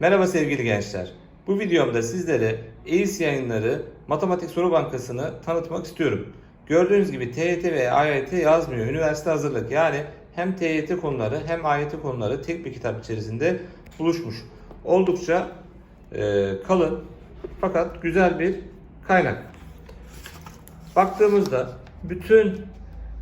Merhaba sevgili gençler. Bu videomda sizlere EİS yayınları Matematik Soru Bankası'nı tanıtmak istiyorum. Gördüğünüz gibi TYT ve AYT yazmıyor. Üniversite hazırlık yani hem TYT konuları hem AYT konuları tek bir kitap içerisinde buluşmuş. Oldukça e, kalın fakat güzel bir kaynak. Baktığımızda bütün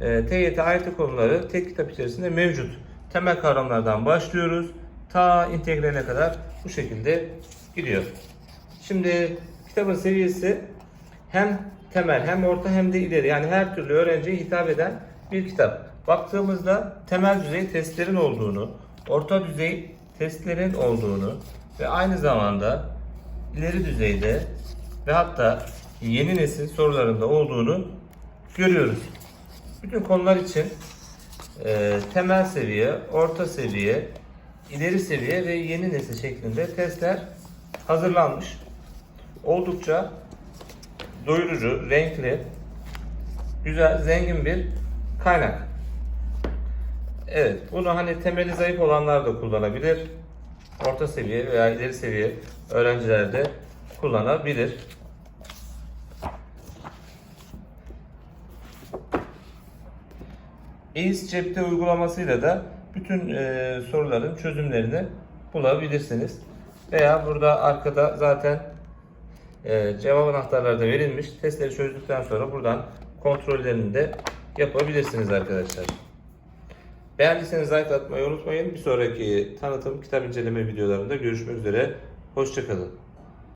e, TYT AYT konuları tek kitap içerisinde mevcut. Temel kavramlardan başlıyoruz. Ta integrale kadar bu şekilde gidiyor. Şimdi kitabın seviyesi hem temel hem orta hem de ileri yani her türlü öğrenciye hitap eden bir kitap. Baktığımızda temel düzey testlerin olduğunu, orta düzey testlerin olduğunu ve aynı zamanda ileri düzeyde ve hatta yeni nesil sorularında olduğunu görüyoruz. Bütün konular için e, temel seviye, orta seviye, ileri seviye ve yeni nesil şeklinde testler hazırlanmış. Oldukça doyurucu, renkli, güzel, zengin bir kaynak. Evet, bunu hani temeli zayıf olanlar da kullanabilir. Orta seviye veya ileri seviye öğrenciler de kullanabilir. EİS cepte uygulamasıyla da bütün e, soruların çözümlerini bulabilirsiniz. Veya burada arkada zaten e, cevap anahtarları da verilmiş. Testleri çözdükten sonra buradan kontrollerini de yapabilirsiniz arkadaşlar. Beğendiyseniz like atmayı unutmayın. Bir sonraki tanıtım kitap inceleme videolarında görüşmek üzere. Hoşçakalın.